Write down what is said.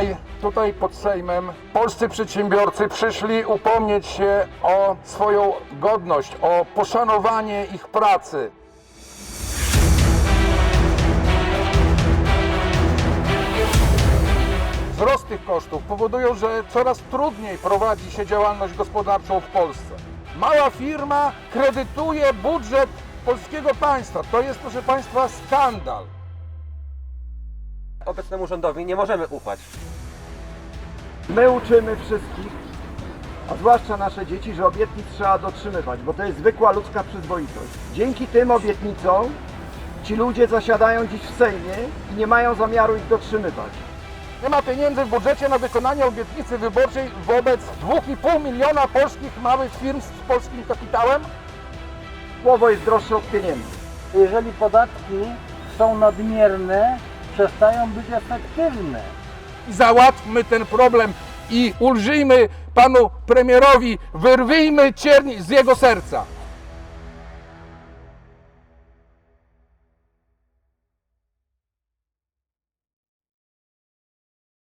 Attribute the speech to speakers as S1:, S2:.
S1: Dzisiaj tutaj pod Sejmem polscy przedsiębiorcy przyszli upomnieć się o swoją godność, o poszanowanie ich pracy. Wzrost tych kosztów powodują, że coraz trudniej prowadzi się działalność gospodarczą w Polsce. Mała firma kredytuje budżet polskiego państwa. To jest, proszę Państwa, skandal.
S2: Obecnemu rządowi nie możemy ufać.
S3: My uczymy wszystkich, a zwłaszcza nasze dzieci, że obietnic trzeba dotrzymywać, bo to jest zwykła ludzka przyzwoitość. Dzięki tym obietnicom ci ludzie zasiadają dziś w Sejmie i nie mają zamiaru ich dotrzymywać.
S1: Nie ma pieniędzy w budżecie na wykonanie obietnicy wyborczej wobec 2,5 miliona polskich małych firm z polskim kapitałem?
S3: Słowo jest droższe od pieniędzy.
S4: Jeżeli podatki są nadmierne, przestają być efektywne.
S1: Załatwmy ten problem i ulżyjmy panu premierowi, wyrwijmy cierń z jego serca.